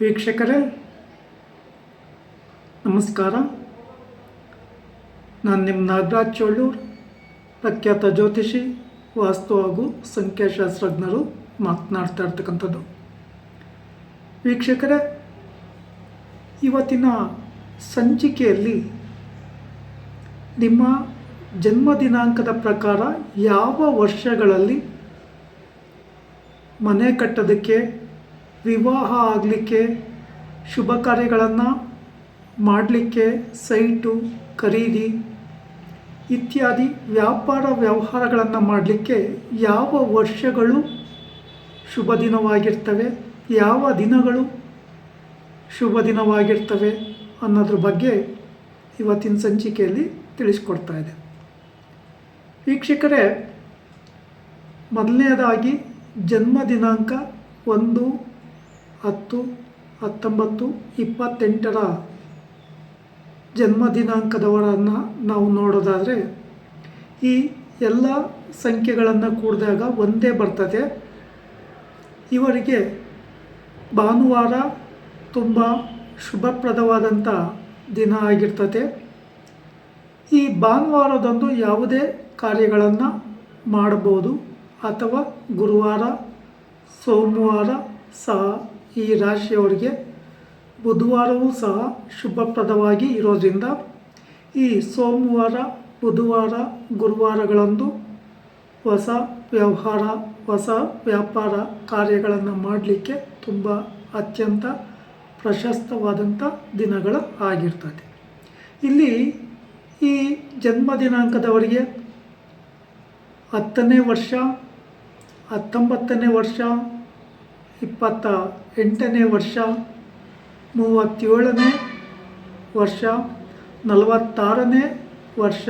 ವೀಕ್ಷಕರೇ, ನಮಸ್ಕಾರ. ನಾನು ನಿಮ್ಮ ನಾಗರಾಜ್ ಚೋಳೂರು, ಪ್ರಖ್ಯಾತ ಜ್ಯೋತಿಷಿ, ವಾಸ್ತು ಹಾಗೂ ಸಂಖ್ಯಾಶಾಸ್ತ್ರಜ್ಞರು ಮಾತನಾಡ್ತಾ ಇರ್ತಕ್ಕಂಥದ್ದು. ವೀಕ್ಷಕರೇ, ಇವತ್ತಿನ ಸಂಚಿಕೆಯಲ್ಲಿ ನಿಮ್ಮ ಜನ್ಮ ದಿನಾಂಕದ ಪ್ರಕಾರ ಯಾವ ವರ್ಷಗಳಲ್ಲಿ ಮನೆ ಕಟ್ಟೋದಕ್ಕೆ ವಿವಾಹ ಆಗಲಿಕ್ಕೆ ಶುಭ ಕಾರ್ಯಗಳನ್ನು ಮಾಡಲಿಕ್ಕೆ ಸೈಟು, ಖರೀದಿ ಇತ್ಯಾದಿ ವ್ಯಾಪಾರ ವ್ಯವಹಾರಗಳನ್ನು ಮಾಡಲಿಕ್ಕೆ ಯಾವ ವರ್ಷಗಳು ಶುಭ ದಿನವಾಗಿರ್ತವೆ, ಯಾವ ದಿನಗಳು ಶುಭ ದಿನವಾಗಿರ್ತವೆ ಅನ್ನೋದ್ರ ಬಗ್ಗೆ ಇವತ್ತಿನ ಸಂಚಿಕೆಯಲ್ಲಿ ತಿಳಿಸ್ಕೊಡ್ತಾ ಇದೆ. ವೀಕ್ಷಕರೇ, ಮೊದಲನೇದಾಗಿ ಜನ್ಮ ದಿನಾಂಕ ಒಂದು ಹತ್ತು, ಹತ್ತೊಂಬತ್ತು, ಇಪ್ಪತ್ತೆಂಟರ ಜನ್ಮ ದಿನಾಂಕದವರನ್ನು ನಾವು ನೋಡೋದಾದರೆ, ಈ ಎಲ್ಲ ಸಂಖ್ಯೆಗಳನ್ನು ಕೂಡಿದಾಗ ಒಂದೇ ಬರ್ತದೆ. ಇವರಿಗೆ ಭಾನುವಾರ ತುಂಬ ಶುಭಪ್ರದವಾದಂಥ ದಿನ ಆಗಿರ್ತದೆ. ಈ ಭಾನುವಾರದಂದು ಯಾವುದೇ ಕಾರ್ಯಗಳನ್ನು ಮಾಡಬಹುದು. ಅಥವಾ ಗುರುವಾರ, ಸೋಮವಾರ ಸಹ ಈ ರಾಶಿಯವರಿಗೆ ಬುಧವಾರವೂ ಸಹ ಶುಭಪ್ರದವಾಗಿ ಇರೋದ್ರಿಂದ ಈ ಸೋಮವಾರ, ಬುಧವಾರ, ಗುರುವಾರಗಳಂದು ಹೊಸ ವ್ಯವಹಾರ, ಹೊಸ ವ್ಯಾಪಾರ ಕಾರ್ಯಗಳನ್ನು ಮಾಡಲಿಕ್ಕೆ ತುಂಬ ಅತ್ಯಂತ ಪ್ರಶಸ್ತವಾದಂಥ ದಿನಗಳು ಆಗಿರ್ತದೆ. ಇಲ್ಲಿ ಈ ಜನ್ಮ ದಿನಾಂಕದವರಿಗೆ ಹತ್ತನೇ ವರ್ಷ, ಹತ್ತೊಂಬತ್ತನೇ ವರ್ಷ ಇಪ್ಪತ್ತ ಎಂಟನೇ ವರ್ಷ, ಮೂವತ್ತೇಳನೇ ವರ್ಷ, ನಲವತ್ತಾರನೇ ವರ್ಷ,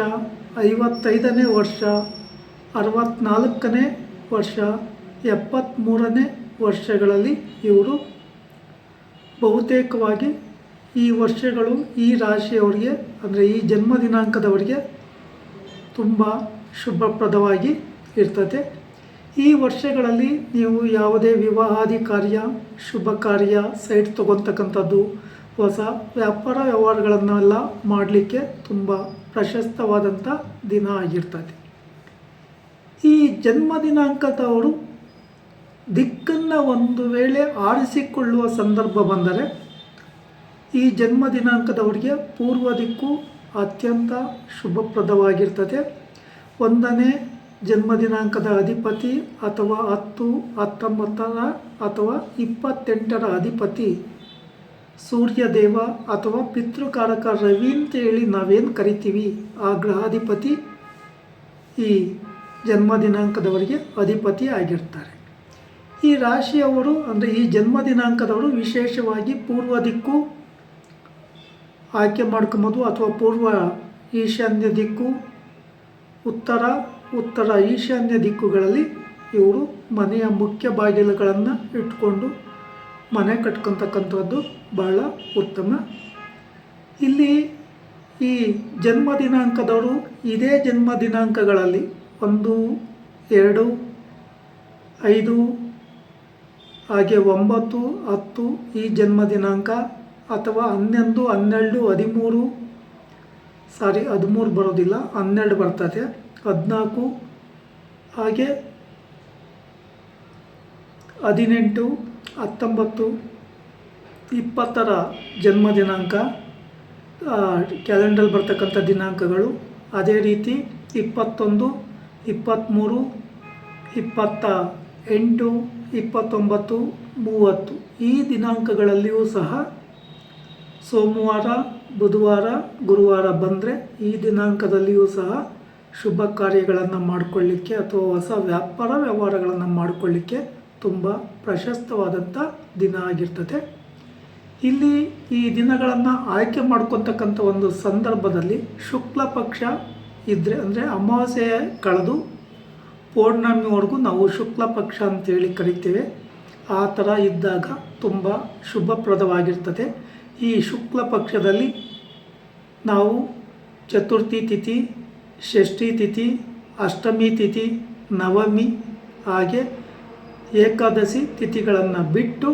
ಐವತ್ತೈದನೇ ವರ್ಷ ಅರವತ್ತ್ನಾಲ್ಕನೇ ವರ್ಷ ಎಪ್ಪತ್ತ್ಮೂರನೇ ವರ್ಷಗಳಲ್ಲಿ ಇವರು ಬಹುತೇಕವಾಗಿ ಈ ವರ್ಷಗಳು ಈ ರಾಶಿಯವರಿಗೆ ಅಂದರೆ ಈ ಜನ್ಮ ದಿನಾಂಕದವರಿಗೆ ತುಂಬ ಶುಭಪ್ರದವಾಗಿ ಇರ್ತದೆ. ಈ ವರ್ಷಗಳಲ್ಲಿ ನೀವು ಯಾವುದೇ ವಿವಾಹಾದಿ ಕಾರ್ಯ, ಶುಭ ಕಾರ್ಯ, ಸೈಟ್ ತಗೊತಕ್ಕಂಥದ್ದು ಹೊಸ ವ್ಯಾಪಾರ ವ್ಯವಹಾರಗಳನ್ನೆಲ್ಲ ಮಾಡಲಿಕ್ಕೆ ತುಂಬ ಪ್ರಶಸ್ತವಾದಂಥ ದಿನ ಆಗಿರ್ತದೆ. ಈ ಜನ್ಮ ದಿನಾಂಕದವರು ದಿಕ್ಕನ್ನು ಒಂದು ವೇಳೆ ಆರಿಸಿಕೊಳ್ಳುವ ಸಂದರ್ಭ ಬಂದರೆ ಈ ಜನ್ಮ ದಿನಾಂಕದವರಿಗೆ ಪೂರ್ವ ದಿಕ್ಕು ಅತ್ಯಂತ ಶುಭಪ್ರದವಾಗಿರ್ತದೆ. ಒಂದನೇ ಜನ್ಮ ದಿನಾಂಕದ ಅಧಿಪತಿ ಅಥವಾ ಹತ್ತು, ಹತ್ತೊಂಬತ್ತರ ಅಥವಾ ಇಪ್ಪತ್ತೆಂಟರ ಅಧಿಪತಿ, ಸೂರ್ಯದೇವ ಅಥವಾ ಪಿತೃಕಾರಕ ರವಿ ಅಂತೇಳಿ ನಾವೇನು ಕರಿತೀವಿ? ಆ ಗ್ರಹಾಧಿಪತಿ ಈ ಜನ್ಮ ದಿನಾಂಕದವರಿಗೆ ಅಧಿಪತಿ ಆಗಿರ್ತಾರೆ. ಈ ರಾಶಿಯವರು ಅಂದರೆ ಈ ಜನ್ಮ ದಿನಾಂಕದವರು ವಿಶೇಷವಾಗಿ ಪೂರ್ವ ದಿಕ್ಕು ಆಯ್ಕೆ ಮಾಡ್ಕೊಬೋದು ಅಥವಾ ಪೂರ್ವ ಈಶಾನ್ಯ ದಿಕ್ಕು, ಉತ್ತರ ಉತ್ತರ ಈಶಾನ್ಯ ದಿಕ್ಕುಗಳಲ್ಲಿ ಇವರು ಮನೆಯ ಮುಖ್ಯ ಬಾಗಿಲುಗಳನ್ನು ಇಟ್ಕೊಂಡು ಮನೆ ಕಟ್ಕೊತಕ್ಕಂಥದ್ದು ಬಹಳ ಉತ್ತಮ. ಇಲ್ಲಿ ಈ ಜನ್ಮ ದಿನಾಂಕದವರು ಇದೇ ಜನ್ಮ ದಿನಾಂಕಗಳಲ್ಲಿ ಒಂದು, ಎರಡು, ಐದು, ಹಾಗೆ ಒಂಬತ್ತು, ಹತ್ತು ಈ ಜನ್ಮ ದಿನಾಂಕ ಅಥವಾ ಹನ್ನೊಂದು, ಹನ್ನೆರಡು, ಹದಿಮೂರು, ಸಾರಿ ಹದಿಮೂರು ಬರೋದಿಲ್ಲ, ಹನ್ನೆರಡು ಬರ್ತದೆ. ಹದಿನಾಲ್ಕು ಹಾಗೆ ಹದಿನೆಂಟು, ಹತ್ತೊಂಬತ್ತು, ಇಪ್ಪತ್ತರ ಜನ್ಮ ದಿನಾಂಕ ಕ್ಯಾಲೆಂಡರ್ ಬರ್ತಕ್ಕಂಥ ದಿನಾಂಕಗಳು. ಅದೇ ರೀತಿ ಇಪ್ಪತ್ತೊಂದು ಇಪ್ಪತ್ತ್ಮೂರು ಇಪ್ಪತ್ತ ಎಂಟು, ಇಪ್ಪತ್ತೊಂಬತ್ತು, ಮೂವತ್ತು. ಈ ದಿನಾಂಕಗಳಲ್ಲಿಯೂ ಸಹ ಸೋಮವಾರ, ಬುಧವಾರ, ಗುರುವಾರ ಬಂದರೆ ಈ ದಿನಾಂಕದಲ್ಲಿಯೂ ಸಹ ಶುಭ ಕಾರ್ಯಗಳನ್ನು ಮಾಡಿಕೊಳ್ಳಿಕ್ಕೆ ಅಥವಾ ಹೊಸ ವ್ಯಾಪಾರ ವ್ಯವಹಾರಗಳನ್ನು ಮಾಡಿಕೊಳ್ಳಿಕ್ಕೆ ತುಂಬ ಪ್ರಶಸ್ತವಾದಂಥ ದಿನ ಆಗಿರ್ತದೆ. ಇಲ್ಲಿ ಈ ದಿನಗಳನ್ನು ಆಯ್ಕೆ ಮಾಡ್ಕೊತಕ್ಕಂಥ ಒಂದು ಸಂದರ್ಭದಲ್ಲಿ ಶುಕ್ಲ ಪಕ್ಷ ಇದ್ದರೆ ಅಂದರೆ ಅಮಾವಾಸ್ಯೆ ಕಳೆದು ಪೌರ್ಣಮಿವರೆಗೂ ನಾವು ಶುಕ್ಲ ಪಕ್ಷ ಅಂತೇಳಿ ಕರಿತೇವೆ. ಆ ಥರ ಇದ್ದಾಗ ತುಂಬ ಶುಭಪ್ರದವಾಗಿರ್ತದೆ. ಈ ಶುಕ್ಲ ಪಕ್ಷದಲ್ಲಿ ನಾವು ಚತುರ್ಥಿ ತಿಥಿ ಷಷ್ಠಿ ತಿಥಿ, ಅಷ್ಟಮಿ ತಿಥಿ, ನವಮಿ ಹಾಗೆ ಏಕಾದಶಿ ತಿಥಿಗಳನ್ನು ಬಿಟ್ಟು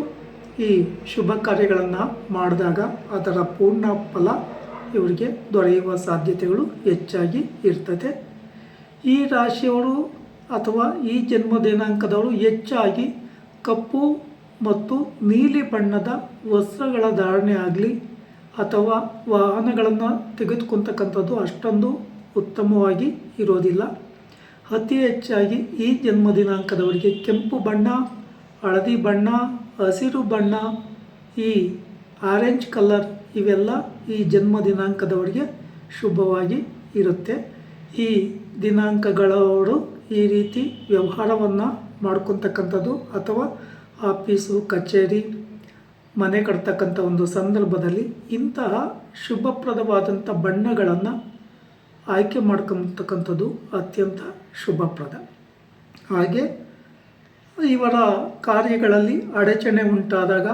ಈ ಶುಭ ಕಾರ್ಯಗಳನ್ನು ಮಾಡಿದಾಗ ಅದರ ಪೂರ್ಣ ಫಲ ಇವರಿಗೆ ದೊರೆಯುವ ಸಾಧ್ಯತೆಗಳು ಹೆಚ್ಚಾಗಿ ಇರ್ತದೆ. ಈ ರಾಶಿಯವರು ಅಥವಾ ಈ ಜನ್ಮ ದಿನಾಂಕದವರು ಹೆಚ್ಚಾಗಿ ಕಪ್ಪು ಮತ್ತು ನೀಲಿ ಬಣ್ಣದ ವಸ್ತ್ರಗಳ ಧಾರಣೆ ಆಗಲಿ ಅಥವಾ ವಾಹನಗಳನ್ನು ತೆಗೆದುಕೊತಕ್ಕಂಥದ್ದು ಅಷ್ಟೊಂದು ಉತ್ತಮವಾಗಿ ಇರೋದಿಲ್ಲ. ಅತಿ ಹೆಚ್ಚಾಗಿ ಈ ಜನ್ಮ ದಿನಾಂಕದವರಿಗೆ ಕೆಂಪು ಬಣ್ಣ, ಹಳದಿ ಬಣ್ಣ, ಹಸಿರು ಬಣ್ಣ, ಈ ಆರೆಂಜ್ ಕಲರ್ ಇವೆಲ್ಲ ಈ ಜನ್ಮ ದಿನಾಂಕದವರಿಗೆ ಶುಭವಾಗಿ ಇರುತ್ತೆ. ಈ ದಿನಾಂಕಗಳವರು ಈ ರೀತಿ ವ್ಯವಹಾರವನ್ನು ಮಾಡ್ಕೊತಕ್ಕಂಥದ್ದು ಅಥವಾ ಆಫೀಸು, ಕಚೇರಿ, ಮನೆ ಕಟ್ತಕ್ಕಂಥ ಒಂದು ಸಂದರ್ಭದಲ್ಲಿ ಇಂತಹ ಶುಭಪ್ರದವಾದಂಥ ಬಣ್ಣಗಳನ್ನು ಆಯ್ಕೆ ಮಾಡ್ಕೊತಕ್ಕಂಥದ್ದು ಅತ್ಯಂತ ಶುಭಪ್ರದ. ಹಾಗೆ ಇವರ ಕಾರ್ಯಗಳಲ್ಲಿ ಅಡಚಣೆ ಉಂಟಾದಾಗ,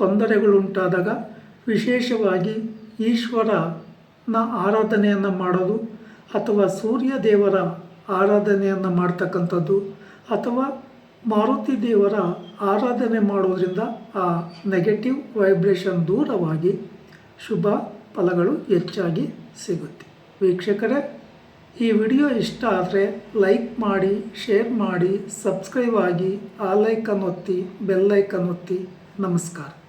ತೊಂದರೆಗಳು ಉಂಟಾದಾಗ ವಿಶೇಷವಾಗಿ ಈಶ್ವರನ ಆರಾಧನೆಯನ್ನು ಮಾಡೋದು ಅಥವಾ ಸೂರ್ಯ ದೇವರ ಆರಾಧನೆಯನ್ನು ಮಾಡ್ತಕ್ಕಂಥದ್ದು ಅಥವಾ ಮಾರುತಿ ದೇವರ ಆರಾಧನೆ ಮಾಡೋದ್ರಿಂದ ಆ ನೆಗೆಟಿವ್ ವೈಬ್ರೇಷನ್ ದೂರವಾಗಿ ಶುಭ ಫಲಗಳು ಹೆಚ್ಚಾಗಿ ಸಿಗುತ್ತೆ. ವೀಕ್ಷಕರೇ, ಈ ವಿಡಿಯೋ ಇಷ್ಟ ಆದರೆ ಲೈಕ್ ಮಾಡಿ, ಶೇರ್ ಮಾಡಿ, ಸಬ್ಸ್ಕ್ರೈಬ್ ಆಗಿ, ಆ ಲೈಕನ್ ಒತ್ತಿ ಬೆಲ್ಲೈಕನ್ ಒತ್ತಿ. ನಮಸ್ಕಾರ.